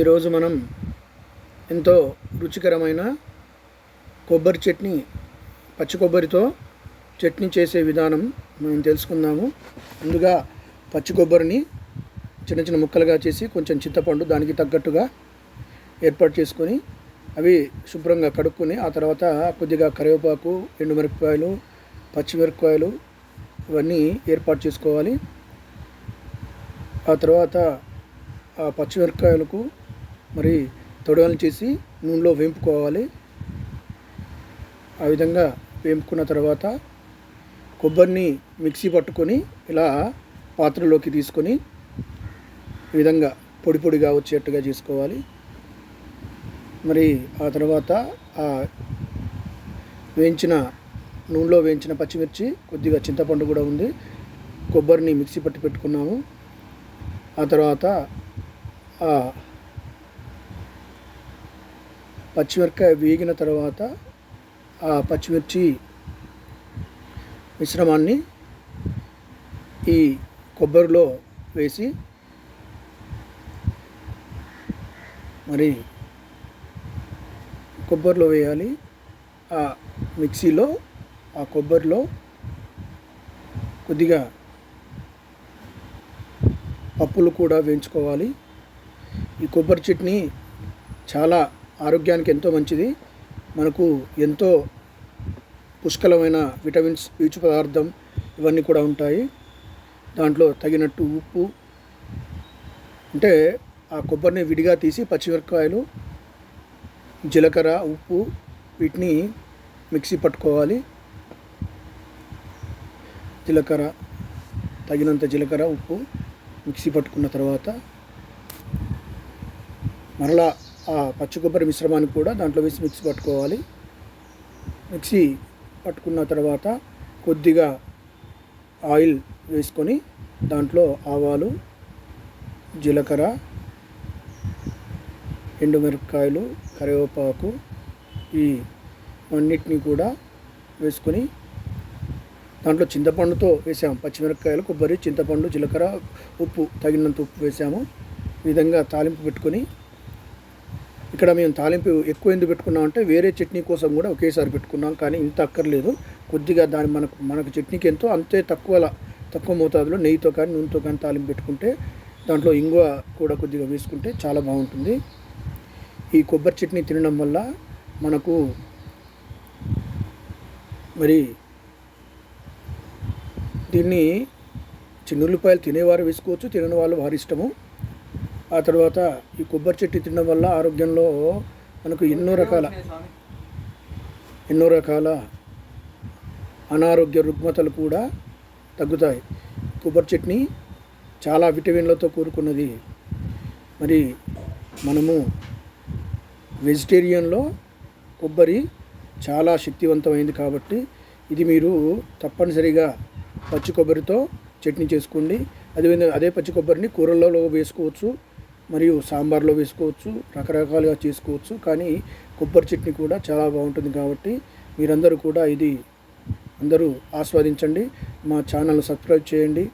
ఈరోజు మనం ఎంతో రుచికరమైన కొబ్బరి చట్నీ పచ్చి కొబ్బరితో చట్నీ చేసే విధానం మనం తెలుసుకుందాము. ముందుగా పచ్చి కొబ్బరిని చిన్న చిన్న ముక్కలుగా చేసి కొంచెం చింతపండు దానికి తగ్గట్టుగా ఏర్పాటు చేసుకొని అవి శుభ్రంగా కడుక్కొని ఆ తర్వాత కొద్దిగా కరివేపాకు ఎండుమిరపకాయలు పచ్చిమిరపకాయలు ఇవన్నీ ఏర్పాటు చేసుకోవాలి. ఆ తర్వాత ఆ పచ్చిమిరపకాయలకు మరి తొడవలు చేసి నూనెలో వేంపుకోవాలి. ఆ విధంగా వేంపుకున్న తర్వాత కొబ్బరిని మిక్సీ పట్టుకొని ఇలా పాత్రలోకి తీసుకొని ఈ విధంగా పొడి పొడిగా వచ్చేట్టుగా చేసుకోవాలి. మరి ఆ తర్వాత ఆ వేయించిన నూనెలో వేయించిన పచ్చిమిర్చి కొద్దిగా చింతపండు కూడా ఉంది. కొబ్బరిని మిక్సీ పట్టి పెట్టుకున్నాము. ఆ తర్వాత ఆ పచ్చిమిరపకాయ వేగిన తర్వాత ఆ పచ్చిమిర్చి మిశ్రమాన్ని ఈ కొబ్బరిలో వేసి మరి కొబ్బరిలో వేయాలి. ఆ మిక్సీలో ఆ కొబ్బరిలో కొద్దిగా పప్పులు కూడా వేయించుకోవాలి. ఈ కొబ్బరి చట్నీ చాలా ఆరోగ్యానికి ఎంతో మంచిది. మనకు ఎంతో పుష్కలమైన విటమిన్స్ పీచు పదార్థం ఇవన్నీ కూడా ఉంటాయి. దాంట్లో తగినట్టు ఉప్పు అంటే ఆ కొబ్బరిని విడిగా తీసి పచ్చిమిరపకాయలు జీలకర్ర ఉప్పు వీటిని మిక్సీ పట్టుకోవాలి. జీలకర్ర తగినంత జీలకర్ర ఉప్పు మిక్సీ పట్టుకున్న తర్వాత మరలా పచ్చి కొబ్బరి మిశ్రమాన్ని కూడా దాంట్లో వేసి మిక్సీ పట్టుకోవాలి. మిక్సీ పట్టుకున్న తర్వాత కొద్దిగా ఆయిల్ వేసుకొని దాంట్లో ఆవాలు జీలకర్ర ఎండుమిరపకాయలు కరివేపాకు ఈ అన్నిటినీ కూడా వేసుకొని దాంట్లో చింతపండుతో వేసాము. పచ్చిమిరపకాయలు కొబ్బరి చింతపండు జీలకర్ర ఉప్పు తగినంత ఉప్పు వేసాము. ఈ విధంగా తాలింపు పెట్టుకొని ఇక్కడ మేము తాలింపు ఎక్కువ ఎందుకు పెట్టుకున్నాం అంటే వేరే చట్నీ కోసం కూడా ఒకేసారి పెట్టుకున్నాం కానీ ఇంత అక్కర్లేదు. కొద్దిగా దాని మనకు మనకు చట్నీకి ఎంతో అంతే తక్కువ తక్కువ మోతాదులో నెయ్యితో కానీ నూనెతో కానీ తాలింపు పెట్టుకుంటే దాంట్లో ఇంగువ కూడా కొద్దిగా వేసుకుంటే చాలా బాగుంటుంది. ఈ కొబ్బరి చట్నీ తినడం వల్ల మనకు మరి దీన్ని చిన్నుల్లిపాయలు తినేవారు వేసుకోవచ్చు తినని వాళ్ళు వారి ఇష్టము. ఆ తర్వాత ఈ కొబ్బరి చెట్టు తినడం వల్ల ఆరోగ్యంలో మనకు ఎన్నో రకాల ఎన్నో రకాల అనారోగ్య రుగ్మతలు కూడా తగ్గుతాయి. కొబ్బరి చట్నీ చాలా విటమిన్లతో కూడుకున్నది. మరి మనము వెజిటేరియన్లో కొబ్బరి చాలా శక్తివంతమైంది కాబట్టి ఇది మీరు తప్పనిసరిగా పచ్చి కొబ్బరితో చట్నీ చేసుకోండి. అదే అదే పచ్చి కొబ్బరిని కూరలలో వేసుకోవచ్చు. మరియు సాంబార్లో వేసుకోవచ్చు రకరకాలుగా చేసుకోవచ్చు. కానీ కొబ్బరి చట్నీ కూడా చాలా బాగుంటుంది కాబట్టి మీరందరూ కూడా ఇది అందరూ ఆస్వాదించండి. మా ఛానల్ సబ్స్క్రైబ్ చేయండి.